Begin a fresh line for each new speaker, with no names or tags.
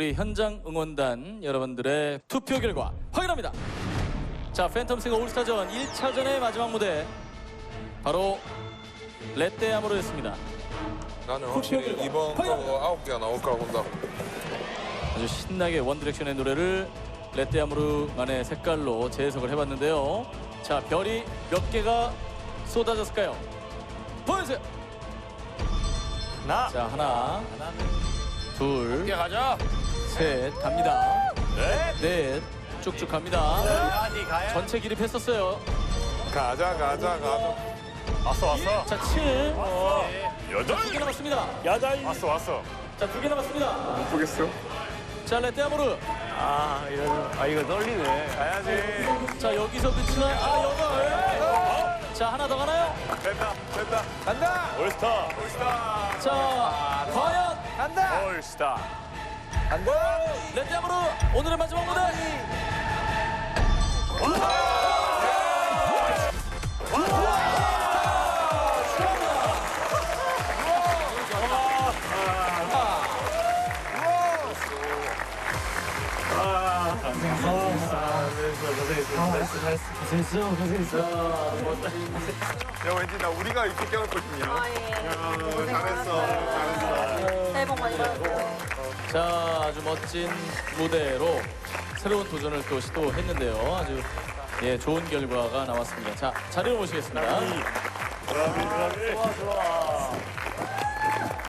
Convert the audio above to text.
우리 현장 응원단 여러분들의 투표 결과 확인합니다. 자, 팬텀 싱어 올스타전 1차전의 마지막 무대 바로 렛데아모르였습니다.
나는 확실히 이번 거가 아홉 개가 나올까 본다.
아주 신나게 원디렉션의 노래를 렛데아모르만의 색깔로 재해석을 해봤는데요. 자, 별이 몇 개가 쏟아졌을까요? 보여주세요.
나.
자, 하나, 둘,
가자.
셋, 갑니다.
네.
넷, 쭉쭉 갑니다.
가야.
전체 기립했었어요.
가자 가자 가자.
왔어 왔어.
자, 7,
여덟.
두개 남았습니다.
여덟. 왔어 왔어.
자, 두 개 남았습니다.
못 보겠어.
자, 렛데아모르.
아 이거 아 이거 떨리네. 가야지.
자, 여기서 끝이나? 아, 여덟. 자, 하나 더 가나요?
됐다 됐다.
간다.
올스타.
자, 과연
간다.
올스타.
간다.
렛데아모르 오늘의 마지막 무대.
야 왠지 나 우리가 이렇게 깨울 것이냐.
아, 예.
잘했어. 잘했어.
자, 아주 멋진 무대로 새로운 도전을 또 시도했는데요. 아주 예, 좋은 결과가 나왔습니다. 자, 자리로 모시겠습니다.
좋아 좋아.